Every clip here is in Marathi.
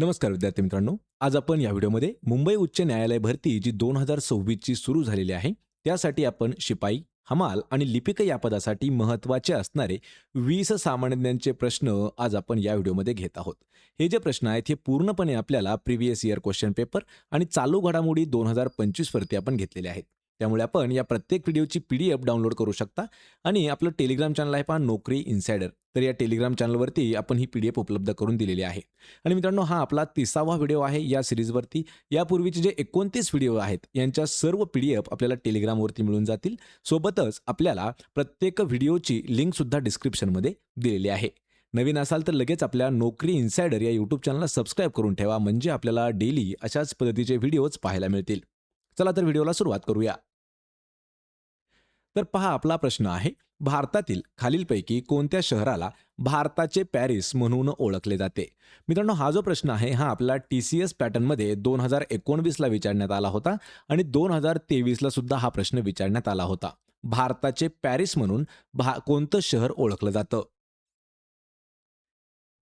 नमस्कार विद्यार्थी मित्रांनो. आज आपण या व्हिडिओमध्ये मुंबई उच्च न्यायालय भरती जी दोन हजार सव्वीसची सुरू झालेली आहे त्यासाठी आपण शिपाई हमाल आणि लिपिक या पदासाठी महत्त्वाचे असणारे वीस सामान्यांचे प्रश्न आज आपण या व्हिडिओमध्ये घेत आहोत. हे जे प्रश्न आहेत हे पूर्णपणे आपल्याला प्रिव्हियस इयर क्वेश्चन पेपर आणि चालू घडामोडी दोन हजार पंचवीसवरती आपण घेतलेले आहेत. त्यामुळे आपण या प्रत्येक व्हिडिओची पी डी एफ डाउनलोड करू शकता. आणि आपलं टेलिग्राम चॅनल आहे पहा नोकरी इन्सायडर. तर या टेलिग्राम चॅनलवरती आपण ही पी डी एफ उपलब्ध करून दिलेली आहे. आणि मित्रांनो हा आपला तिसावा व्हिडिओ आहे या सिरीजवरती. यापूर्वीचे जे एकोणतीस व्हिडिओ आहेत यांच्या सर्व पी डी एफ आपल्याला टेलिग्रामवरती मिळून जातील. सोबतच आपल्याला प्रत्येक व्हिडिओची लिंकसुद्धा डिस्क्रिप्शनमध्ये दिलेली आहे. नवीन असाल तर लगेच आपल्या नोकरी इन्सायडर या यूट्यूब चॅनलला सबस्क्राईब करून ठेवा. म्हणजे आपल्याला डेली अशाच पद्धतीचे व्हिडिओज पाहायला मिळतील. चला तर व्हिडिओला सुरुवात करूया. तर पहा आपला प्रश्न आहे. भारतातील खालीलपैकी कोणत्या शहराला भारताचे पॅरिस म्हणून ओळखले जाते? मित्रांनो हा जो प्रश्न आहे हा आपला टी सी एस पॅटर्नमध्ये दोन हजार एकोणवीसला विचारण्यात आला होता आणि दोन हजार तेवीसला सुद्धा हा प्रश्न विचारण्यात आला होता. भारताचे पॅरिस म्हणून भा कोणतं शहर ओळखलं जातं?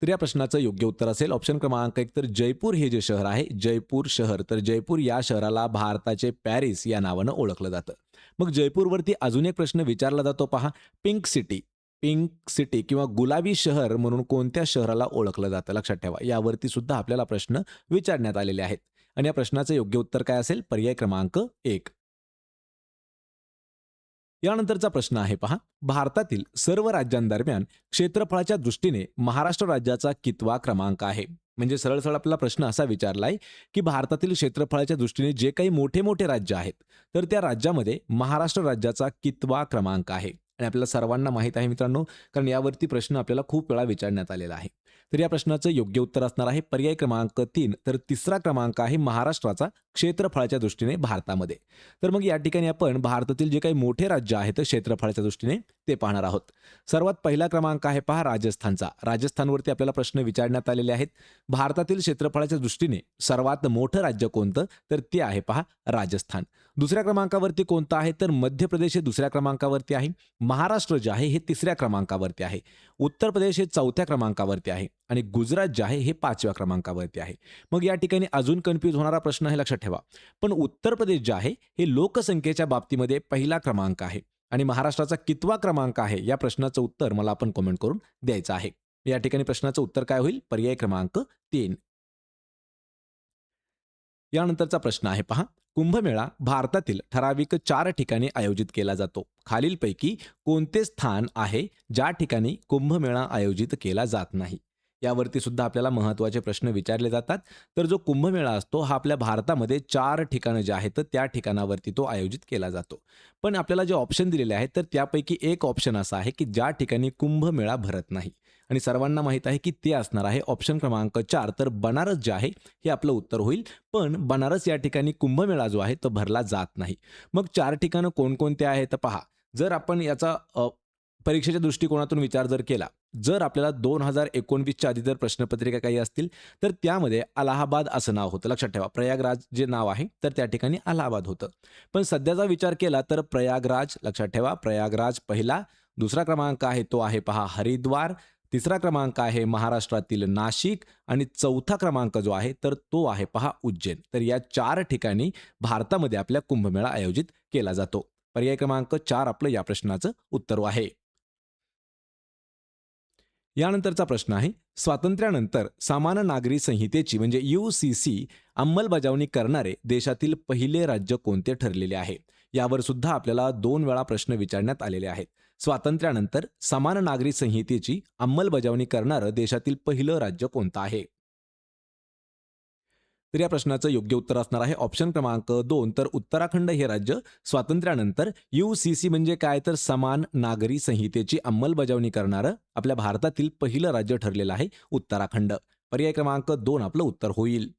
तर या प्रश्नाचं योग्य उत्तर असेल. ऑप्शन क्रमांक एक तर जयपूर हे जे शहर आहे जयपूर शहर. तर जयपूर या शहराला भारताचे पॅरिस या नावानं ओळखलं जातं. मग जयपूरवरती अजून एक प्रश्न विचारला जातो पहा. पिंक सिटी पिंक सिटी किंवा गुलाबी शहर म्हणून कोणत्या शहराला ओळखलं जातं? लक्षात ठेवा. यावरती सुद्धा आपल्याला प्रश्न विचारण्यात आलेले आहेत. आणि या प्रश्नाचं योग्य उत्तर काय असेल? पर्याय क्रमांक एक. यानंतरचा प्रश्न आहे पहा. भारतातील सर्व राज्यांदरम्यान क्षेत्रफळाच्या दृष्टीने महाराष्ट्र राज्याचा कितवा क्रमांक आहे? म्हणजे सरळ सरळ आपला प्रश्न असा विचारलाय की भारतातील क्षेत्रफळाच्या दृष्टीने जे काही मोठे मोठे राज्य आहेत तर त्या राज्यामध्ये महाराष्ट्र राज्याचा कितवा क्रमांक आहे? आणि आपल्याला सर्वांना माहीत आहे मित्रांनो कारण यावरती प्रश्न आपल्याला खूप वेळा विचारण्यात आलेला आहे. तर या प्रश्नाचं योग्य उत्तर असणार आहे पर्याय क्रमांक तीन. तर तिसरा क्रमांक आहे महाराष्ट्राचा क्षेत्रफळाच्या दृष्टीने भारतामध्ये. तर मग या ठिकाणी आपण भारतातील जे काही मोठे राज्य आहेत क्षेत्रफळाच्या दृष्टीने ते पाहणार आहोत. सर्वात पहिला क्रमांक आहे पहा राजस्थानचा. राजस्थानवरती आपल्याला प्रश्न विचारण्यात आलेले आहेत. भारतातील क्षेत्रफळाच्या दृष्टीने सर्वात मोठं राज्य कोणतं? तर ते आहे पहा राजस्थान. दुसऱ्या क्रमांकावरती कोणतं आहे? तर मध्य प्रदेश हे दुसऱ्या क्रमांकावरती आहे. महाराष्ट्र जे आहे हे तिसऱ्या क्रमांकावरती आहे. उत्तर प्रदेश हे चौथ्या क्रमांकावरती आहे आणि गुजरात जे आहे हे पाचव्या क्रमांकावरती आहे. मग या ठिकाणी अजून कन्फ्यूज होणारा प्रश्न आहे लक्षात ठेवा. पण उत्तर प्रदेश जे आहे हे लोकसंख्येच्या बाबतीमध्ये पहिला क्रमांक आहे आणि महाराष्ट्राचा कितवा क्रमांक आहे या प्रश्नाचं उत्तर मला आपण कमेंट करून द्यायचं आहे. या ठिकाणी प्रश्नाचं उत्तर काय होईल? पर्याय क्रमांक तीन. यानंतरचा प्रश्न आहे पहा. कुंभमेळा भारतातील ठराविक चार ठिकाणी आयोजित केला जातो. खालीलपैकी कोणते स्थान आहे ज्या ठिकाणी कुंभमेळा आयोजित केला जात नाही? यावरती सुद्धा आपल्याला महत्त्वाचे प्रश्न विचारले जातात. तर जो कुंभमेळा असतो हा आपल्या भारतामध्ये चार ठिकाणं जे आहेत तर त्या ठिकाणावरती तो आयोजित केला जातो. पण आपल्याला जे ऑप्शन दिलेले आहेत तर त्यापैकी एक ऑप्शन असा आहे की ज्या ठिकाणी कुंभमेळा भरत नाही. आणि सर्वांना माहीत आहे की ते असणार आहे ऑप्शन क्रमांक चार. तर बनारस जे आहे हे आपलं उत्तर होईल. पण बनारस या ठिकाणी कुंभमेळा जो आहे तो भरला जात नाही. मग चार ठिकाणं कोणकोणते आहेत तर पहा. जर आपण याचा परीक्षेच्या दृष्टिकोनातून विचार जर केला जर आपल्याला दोन हजार एकोणवीसच्या आधी जर प्रश्नपत्रिका काही असतील तर त्यामध्ये अलाहाबाद असं नाव होतं. लक्षात ठेवा प्रयागराज जे नाव आहे तर त्या ठिकाणी अलाहाबाद होतं. पण सध्याचा विचार केला तर प्रयागराज लक्षात ठेवा प्रयागराज पहिला. दुसरा क्रमांक आहे तो आहे पहा हरिद्वार. तिसरा क्रमांक आहे महाराष्ट्रातील नाशिक आणि चौथा क्रमांक जो आहे तर तो आहे पहा उज्जैन. तर या चार ठिकाणी भारतामध्ये आपल्या कुंभमेळा आयोजित केला जातो. पर्याय क्रमांक चार आपलं या प्रश्नाचं उत्तर आहे. यानंतरचा प्रश्न आहे स्वातंत्र्यानंतर सामान्य नागरी संहितेची म्हणजे यू सी सी अंमलबजावणी करणारे देशातील पहिले राज्य कोणते ठरलेले आहे? यावर सुद्धा आपल्याला दोन वेळा प्रश्न विचारण्यात आलेले आहेत. स्वातंत्र्यानंतर समान नागरी संहितेची अंमलबजावणी करणारं देशातील पहिलं राज्य कोणतं आहे? तर या प्रश्नाचं योग्य उत्तर असणार आहे. ऑप्शन क्रमांक दोन तर उत्तराखंड हे राज्य. स्वातंत्र्यानंतर यू सी सी म्हणजे काय? तर समान नागरी संहितेची अंमलबजावणी करणारं आपल्या भारतातील पहिलं राज्य ठरलेलं आहे उत्तराखंड. पर्याय क्रमांक दोन आपलं उत्तर होईल.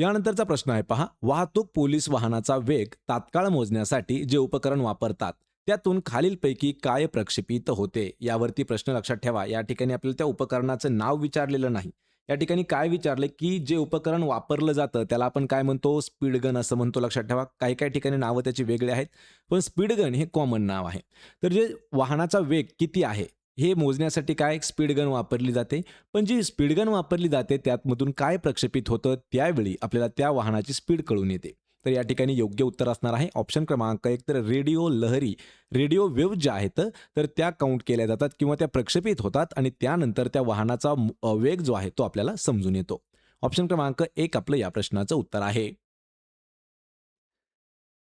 यानंतरचा प्रश्न आहे पहा. वाहतूक पोलीस वाहनाचा वेग तात्काळ मोजण्यासाठी जे उपकरण वापरतात त्यातून खालीलपैकी काय प्रक्षेपित होते यावरती प्रश्न लक्षात ठेवा. या ठिकाणी आपल्याला त्या उपकरणाचं नाव विचारलेलं नाही. या ठिकाणी काय विचारले की जे उपकरण वापरलं जातं त्याला आपण काय म्हणतो? स्पीडगन असं म्हणतो लक्षात ठेवा. काही काही ठिकाणी नावं त्याची वेगळी आहेत पण स्पीडगन हे कॉमन नाव आहे. तर जे वाहनाचा वेग किती आहे हे मोजण्यासाठी काय स्पीड गन वापरली जाते? पण जी स्पीड गन वापरली जाते त्यातमधून काय प्रक्षेपित होतं? त्यावेळी आपल्याला त्या वाहनाची स्पीड कळून येते. तर या ठिकाणी योग्य उत्तर असणार आहे. ऑप्शन क्रमांक एक तर रेडिओ लहरी रेडिओ वेव्ह ज्या आहेत तर त्या काउंट केल्या जातात किंवा त्या प्रक्षेपित होतात आणि त्यानंतर त्या वाहनाचा वेग जो आहे तो आपल्याला समजून येतो. ऑप्शन क्रमांक एक आपलं या प्रश्नाचं उत्तर आहे.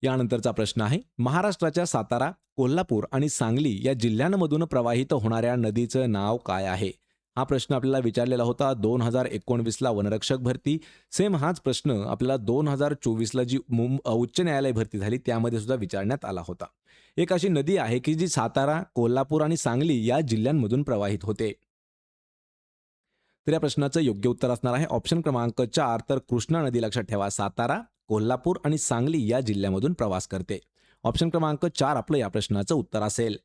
यानंतरचा प्रश्न आहे महाराष्ट्राच्या सातारा कोल्हापूर आणि सांगली या जिल्ह्यांमधून प्रवाहित होणाऱ्या नदीचं नाव काय आहे? हा प्रश्न आपल्याला विचारलेला होता दोन हजार एकोणवीसला वनरक्षक भरती. सेम हाच प्रश्न आपल्याला दोन हजार चोवीसला जी मुंब उच्च न्यायालय भरती झाली त्यामध्ये सुद्धा विचारण्यात आला होता. एक अशी नदी आहे की जी सातारा कोल्हापूर आणि सांगली या जिल्ह्यांमधून प्रवाहित होते. तर या प्रश्नाचं योग्य उत्तर असणार आहे. ऑप्शन क्रमांक चार तर कृष्णा नदी लक्षात ठेवा. सातारा कोल्हापूर आणि सांगली या जिल्ह्यामधून प्रवास करते. ऑप्शन क्रमांक चार आपलं या प्रश्नाचं उत्तर असेल.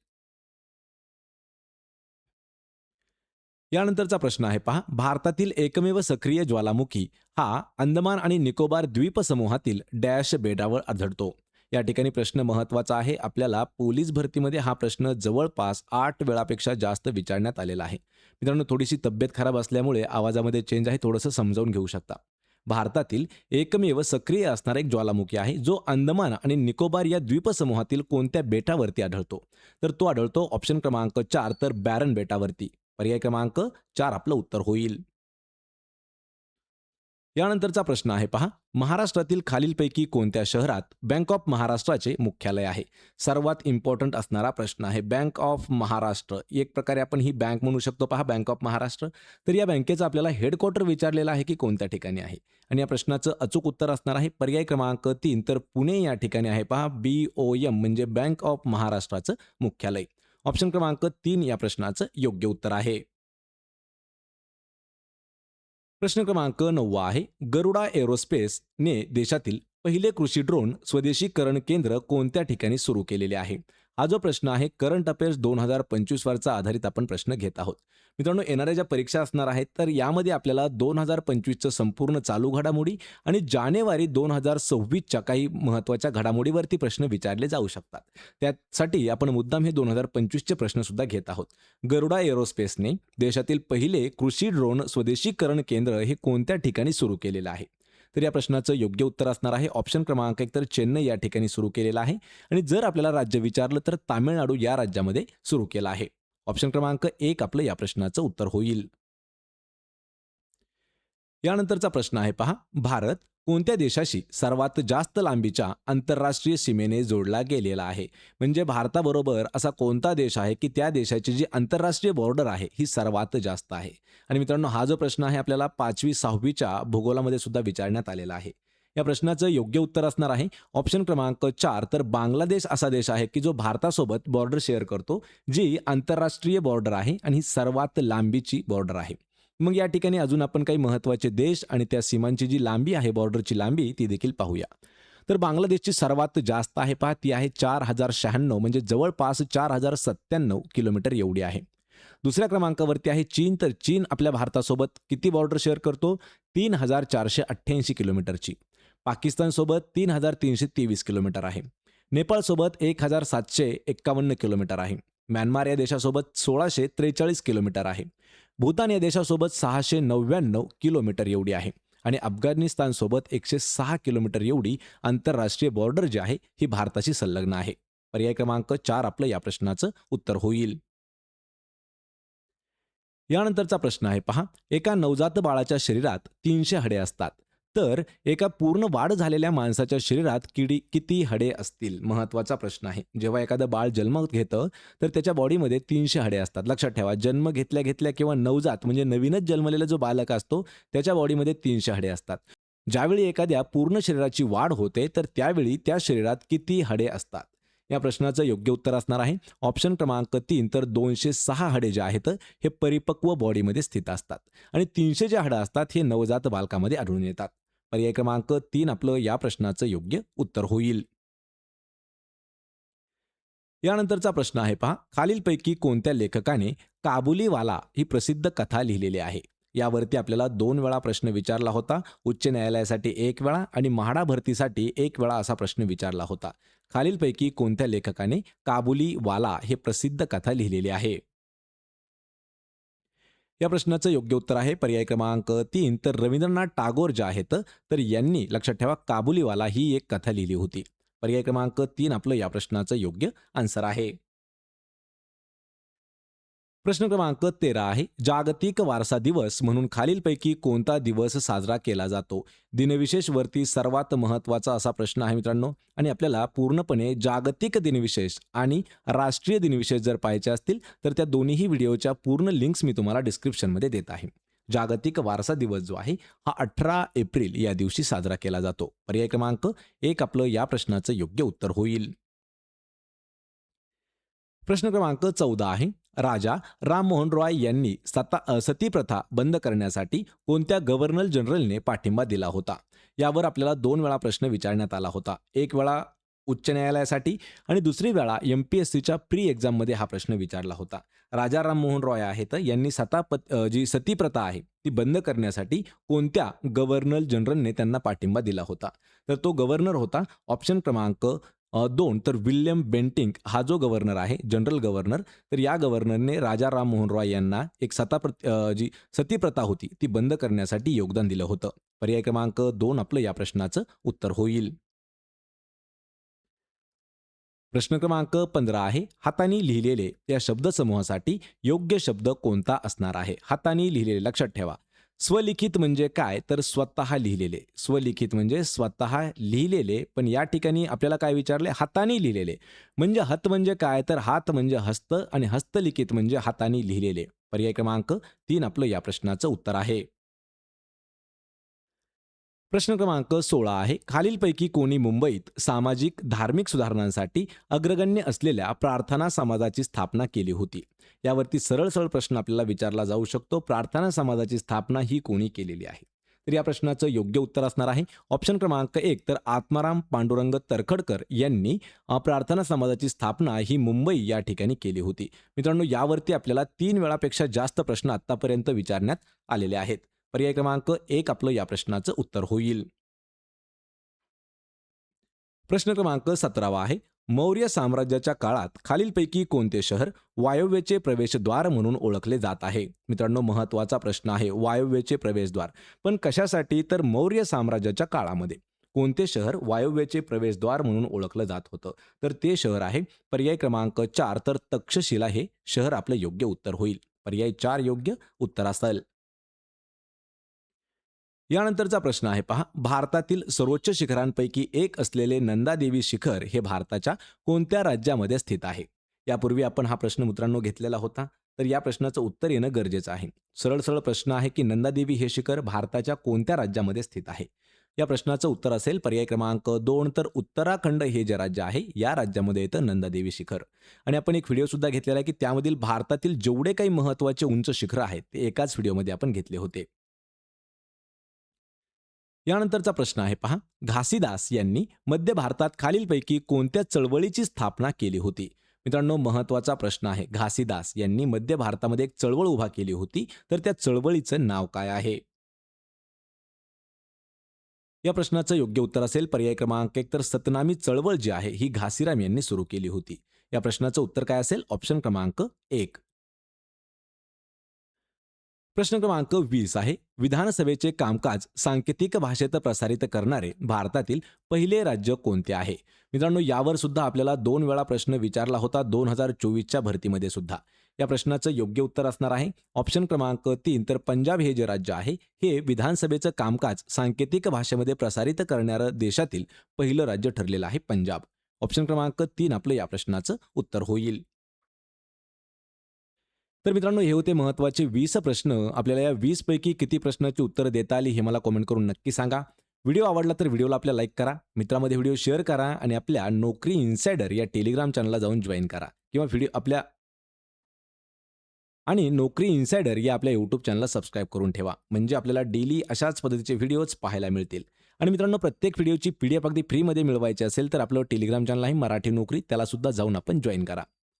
यानंतरचा प्रश्न आहे पहा. भारतातील एकमेव सक्रिय ज्वालामुखी हा अंदमान आणि निकोबार द्वीपसमूहातील डॅश बेटावर आढळतो. या ठिकाणी प्रश्न महत्त्वाचा आहे. आपल्याला पोलीस भरतीमध्ये हा प्रश्न जवळपास आठ वेळापेक्षा जास्त विचारण्यात आलेला आहे. मित्रांनो थोडीशी तब्येत खराब असल्यामुळे आवाजामध्ये चेंज आहे. थोडंसं समजावून घेऊ शकता. भारतातील एकमेव सक्रिय असणारा एक ज्वालामुखी आहे जो अंदमान आणि निकोबार या द्वीपसमूहातील कोणत्या बेटावरती आढळतो? तर तो आढळतो ऑप्शन क्रमांक चार तर बॅरन बेटावरती. पर्याय क्रमांक चार आपलं उत्तर होईल. यानंतरचा प्रश्न आहे पहा. महाराष्ट्रातील खालीलपैकी कोणत्या शहरात बँक ऑफ महाराष्ट्राचे मुख्यालय आहे? सर्वात इम्पॉर्टंट असणारा प्रश्न आहे बँक ऑफ महाराष्ट्र एक प्रकारे आपण ही बँक म्हणू शकतो पहा बँक ऑफ महाराष्ट्र तर या बँकेचं आपल्याला हेडक्वार्टर विचारलेलं आहे की कोणत्या ठिकाणी आहे? आणि या प्रश्नाचं अचूक उत्तर असणार आहे. पर्याय क्रमांक तीन तर पुणे या ठिकाणी आहे पहा बी ओ एम म्हणजे बँक ऑफ महाराष्ट्राचं मुख्यालय. ऑप्शन क्रमांक तीन या प्रश्नाचं योग्य उत्तर आहे. प्रश्न क्रमांक नववा आहे गरुडा एरोस्पेसने देशातील पहिले कृषी ड्रोन स्वदेशीकरण केंद्र कोणत्या ठिकाणी सुरू केलेले आहे? हा जो प्रश्न आहे करंट अफेअर्स दोन हजार पंचवीस वरचा आधारित आपण प्रश्न घेत आहोत. मित्रांनो येणाऱ्या ज्या परीक्षा असणार आहेत तर यामध्ये आपल्याला दोन हजार पंचवीसचं संपूर्ण चालू घडामोडी आणि जानेवारी दोन हजार सव्वीसच्या काही महत्त्वाच्या घडामोडीवरती प्रश्न विचारले जाऊ शकतात. त्यासाठी आपण मुद्दाम हे दोन हजार पंचवीसचे प्रश्नसुद्धा घेत आहोत. गरुडा एरोस्पेसने देशातील पहिले कृषी ड्रोन स्वदेशीकरण केंद्र हे कोणत्या ठिकाणी सुरू केलेलं आहे? तर या प्रश्नाचं योग्य उत्तर असणार आहे. ऑप्शन क्रमांक एक तर चेन्नई या ठिकाणी सुरू केलेला आहे. आणि जर आपल्याला राज्य विचारलं तर तामिळनाडू या राज्यामध्ये सुरू केला आहे. ऑप्शन क्रमांक एक आपलं या प्रश्नाचं उत्तर होईल. यानंतरचा प्रश्न आहे पहा. भारत कोणत्या देशाशी सर्वात जास्त लांबीच्या आंतरराष्ट्रीय सीमेने जोडला गेलेला आहे? म्हणजे भारताबरोबर असा कोणता देश आहे की त्या देशाची जी आंतरराष्ट्रीय बॉर्डर आहे ही सर्वात जास्त आहे? आणि मित्रांनो हा जो प्रश्न आहे आपल्याला पाचवी सहावीच्या भूगोलामध्ये सुद्धा विचारण्यात आलेला आहे. या प्रश्नाचं योग्य उत्तर असणार आहे. ऑप्शन क्रमांक चार तर बांगलादेश असा देश आहे की जो भारतासोबत बॉर्डर शेअर करतो जी आंतरराष्ट्रीय बॉर्डर आहे आणि ही सर्वात लांबीची बॉर्डर आहे. मग या ठिकाणी अजून आपण काही महत्त्वाचे देश आणि त्या सीमांची जी लांबी आहे बॉर्डरची लांबी ती देखील पाहूया. तर बांगलादेशची सर्वात जास्त आहे पहा ती आहे चार हजार शहाण्णव म्हणजे जवळपास चार हजार सत्त्याण्णव किलोमीटर एवढी आहे. दुसऱ्या क्रमांकावरती आहे चीन तर चीन आपल्या भारतासोबत किती बॉर्डर शेअर करतो? तीन हजार चारशे अठ्ठ्याऐंशी किलोमीटरची. पाकिस्तानसोबत तीन हजार तीनशे तेवीस किलोमीटर आहे. नेपाळसोबत एक हजार सातशे एक्कावन्न किलोमीटर आहे. म्यानमार या देशासोबत सोळाशे त्रेचाळीस किलोमीटर आहे. भूतान या देशासोबत सहाशे नव्याण्णव किलोमीटर एवढी आहे आणि अफगाणिस्तानसोबत एकशे सहा किलोमीटर एवढी आंतरराष्ट्रीय बॉर्डर जी आहे ही भारताशी संलग्न आहे. पर्याय क्रमांक चार आपलं या प्रश्नाचं उत्तर होईल. यानंतरचा प्रश्न आहे पहा. एका नवजात बाळाच्या शरीरात तीनशे हडे असतात. तर एका पूर्ण वाढ झालेल्या माणसाच्या शरीरात किडी किती हडे असतील? महत्त्वाचा प्रश्न आहे. जेव्हा एखादं बाळ जन्म घेतं तर त्याच्या बॉडीमध्ये तीनशे हडे असतात. लक्षात ठेवा जन्म घेतल्या घेतल्या किंवा नवजात म्हणजे नवीनच जन्मलेला जो बालक असतो त्याच्या बॉडीमध्ये तीनशे हडे असतात. ज्यावेळी एखाद्या पूर्ण शरीराची वाढ होते तर त्यावेळी त्या शरीरात किती हडे असतात? या प्रश्नाचं योग्य उत्तर असणार आहे. ऑप्शन क्रमांक तीन तर दोनशे सहा हडे जे आहेत हे परिपक्व बॉडीमध्ये स्थित असतात. आणि तीनशे जे हडं असतात हे नवजात बालकामध्ये आढळून येतात. पर्याय क्रमांक तीन आपलं या प्रश्नाचं योग्य उत्तर होईल. यानंतरचा प्रश्न आहे पहा. खालीलपैकी कोणत्या लेखकाने काबुलीवाला ही प्रसिद्ध कथा लिहिलेली आहे? यावरती आपल्याला दोन वेळा प्रश्न विचारला होता. उच्च न्यायालयासाठी एक वेळा आणि म्हाडा भरतीसाठी एक वेळा असा प्रश्न विचारला होता. खालीलपैकी कोणत्या लेखकाने काबुलीवाला हे प्रसिद्ध कथा लिहिलेली आहे? या प्रश्नाचं योग्य उत्तर आहे. पर्याय क्रमांक तीन. तर रवींद्रनाथ टागोर जे आहेत तर यांनी लक्षात ठेवा काबुलीवाला ही एक कथा लिहिली होती. पर्याय क्रमांक तीन आपलं या प्रश्नाचं योग्य आन्सर आहे. प्रश्न क्रमांक तेरा आहे. जागतिक वारसा दिवस म्हणून खालीलपैकी कोणता दिवस साजरा केला जातो? दिनविशेषवरती सर्वात महत्त्वाचा असा प्रश्न आहे मित्रांनो. आणि आपल्याला पूर्णपणे जागतिक दिनविशेष आणि राष्ट्रीय दिनविशेष जर पाहायचे असतील तर त्या दोन्हीही व्हिडिओच्या पूर्ण लिंक्स मी तुम्हाला डिस्क्रिप्शनमध्ये देत आहे. जागतिक वारसा दिवस जो आहे हा अठरा एप्रिल या दिवशी साजरा केला जातो. पर्याय क्रमांक एक आपलं या प्रश्नाचं योग्य उत्तर होईल. प्रश्न क्रमांक चौदा आहे. राजा राममोहन रॉय यांनी सता सती प्रथा बंद करण्यासाठी कोणत्या गव्हर्नर जनरलने पाठिंबा दिला होता? यावर आपल्याला दोन वेळा प्रश्न विचारण्यात आला होता. एक वेळा उच्च न्यायालयासाठी आणि दुसरी वेळा एम पी एस सीच्या प्री एक्झाममध्ये हा प्रश्न विचारला होता. राजा राममोहन रॉय आहेत यांनी सता पत जी सती प्रथा आहे ती बंद करण्यासाठी कोणत्या गव्हर्नर जनरलने त्यांना पाठिंबा दिला होता? तर तो गव्हर्नर होता ऑप्शन क्रमांक दोन तर विल्यम बेंटिंग हा जो गव्हर्नर आहे जनरल गव्हर्नर तर या गव्हर्नरने राजा राममोहन रॉय यांना एक सता जी सती प्रथा होती ती बंद करण्यासाठी योगदान दिलं होतं. पर्याय क्रमांक दोन आपलं या प्रश्नाचं उत्तर होईल. प्रश्न क्रमांक पंधरा आहे हाताने लिहिलेले या शब्दसमूहासाठी योग्य शब्द कोणता असणार आहे? हाताने लिहिलेले लक्षात ठेवा. स्वलिखित म्हणजे काय? तर स्वतः लिहिलेले. स्वलिखित म्हणजे स्वतः लिहिलेले पण या ठिकाणी आपल्याला काय विचारले? हाताने लिहिलेले. म्हणजे हत म्हणजे काय? तर हात म्हणजे हस्त आणि हस्तलिखित म्हणजे हाताने लिहिलेले. पर्याय क्रमांक तीन आपलं या प्रश्नाचं उत्तर आहे. प्रश्न क्रमांक सोळा आहे. खालीलपैकी कोणी मुंबईत सामाजिक धार्मिक सुधारणांसाठी अग्रगण्य असलेल्या प्रार्थना समाजाची स्थापना केली होती. यावरती सरळ सरळ प्रश्न आपल्याला विचारला जाऊ शकतो. प्रार्थना समाजाची स्थापना ही कोणी केलेली आहे? तर या प्रश्नाचं योग्य उत्तर असणार आहे. ऑप्शन क्रमांक एक तर आत्माराम पांडुरंग तरखडकर यांनी प्रार्थना समाजाची स्थापना ही मुंबई या ठिकाणी केली होती. मित्रांनो यावरती आपल्याला तीन वेळापेक्षा जास्त प्रश्न आतापर्यंत विचारण्यात आलेले आहेत. पर्याय क्रमांक एक आपलं या प्रश्नाचं उत्तर होईल. प्रश्न क्रमांक सतरावा आहे. मौर्य साम्राज्याच्या काळात खालीलपैकी कोणते शहर वायव्येचे प्रवेशद्वार म्हणून ओळखले जात आहे? मित्रांनो महत्त्वाचा प्रश्न आहे वायव्येचे प्रवेशद्वार. पण कशासाठी तर मौर्य साम्राज्याच्या काळामध्ये? कोणते शहर वायव्येचे प्रवेशद्वार म्हणून ओळखलं जात होतं? तर ते शहर आहे पर्याय क्रमांक चार. तर तक्षशिला हे शहर आपलं योग्य उत्तर होईल. पर्याय चार योग्य उत्तर असेल यानंतरचा प्रश्न आहे पहा. भारतातील सर्वोच्च शिखरांपैकी एक असलेले नंदादेवी शिखर हे भारताच्या कोणत्या राज्यामध्ये स्थित आहे? यापूर्वी आपण हा प्रश्न मित्रांनो घेतलेला होता तर या प्रश्नाचं उत्तर येणं गरजेचं आहे. सरळ सरळ प्रश्न आहे की नंदादेवी हे शिखर भारताच्या कोणत्या राज्यामध्ये स्थित आहे? या प्रश्नाचं उत्तर असेल पर्याय क्रमांक दोन तर उत्तराखंड हे जे राज्य आहे या राज्यामध्ये येतं नंदादेवी शिखर. आणि आपण एक व्हिडिओ सुद्धा घेतलेला आहे की त्यामधील भारतातील जेवढे काही महत्त्वाचे उंच शिखर आहेत ते एकाच व्हिडिओमध्ये आपण घेतले होते. यानंतरचा प्रश्न आहे पहा. घासीदास यांनी मध्य भारतात खालीलपैकी कोणत्या चळवळीची स्थापना केली होती? मित्रांनो महत्त्वाचा प्रश्न आहे. घासीदास यांनी मध्य भारतामध्ये एक चळवळ उभा केली होती. तर त्या चळवळीचं नाव काय आहे? या प्रश्नाचं योग्य उत्तर असेल. पर्याय क्रमांक एक तर सतनामी चळवळ जी आहे ही घासीराम यांनी सुरू केली होती. या प्रश्नाचं उत्तर काय असेल? ऑप्शन क्रमांक एक. प्रश्न क्रमांक वीस आहे. विधानसभेचे कामकाज सांकेतिक भाषेत प्रसारित करणारे भारतातील पहिले राज्य कोणते आहे? मित्रांनो यावर सुद्धा आपल्याला दोन वेळा प्रश्न विचारला होता दोन हजार चोवीसच्या भरतीमध्ये सुद्धा. या प्रश्नाचं योग्य उत्तर असणार आहे. ऑप्शन क्रमांक तीन तर पंजाब हे जे राज्य आहे हे विधानसभेचं कामकाज सांकेतिक भाषेमध्ये प्रसारित करणारं देशातील पहिलं राज्य ठरलेलं आहे पंजाब. ऑप्शन क्रमांक तीन आपलं या प्रश्नाचं उत्तर होईल. तर मित्रांनो हे होते महत्त्वाचे वीस प्रश्न. आपल्याला या वीस पैकी किती प्रश्नाची उत्तरं देता आली हे मला कॉमेंट करून नक्की सांगा. व्हिडिओ आवडला तर व्हिडिओला आपल्या लाईक करा. मित्रामध्ये व्हिडिओ शेअर करा आणि आपल्या नोकरी इन्सायडर या टेलिग्राम चॅनलला जाऊन जॉईन करा. किंवा व्हिडिओ आपल्या आणि नोकरी इन्सायडर या आपल्या यूट्यूब चॅनलला सबस्क्राईब करून ठेवा. म्हणजे आपल्याला डेली अशाच पद्धतीचे व्हिडिओज पाहायला मिळतील. आणि मित्रांनो प्रत्येक व्हिडिओची पी डी एफ अगदी फ्रीमध्ये मिळवायची असेल तर आपलं टेलिग्राम चॅनल आहे मराठी नोकरी. त्याला सुद्धा जाऊन आपण जॉईन करा.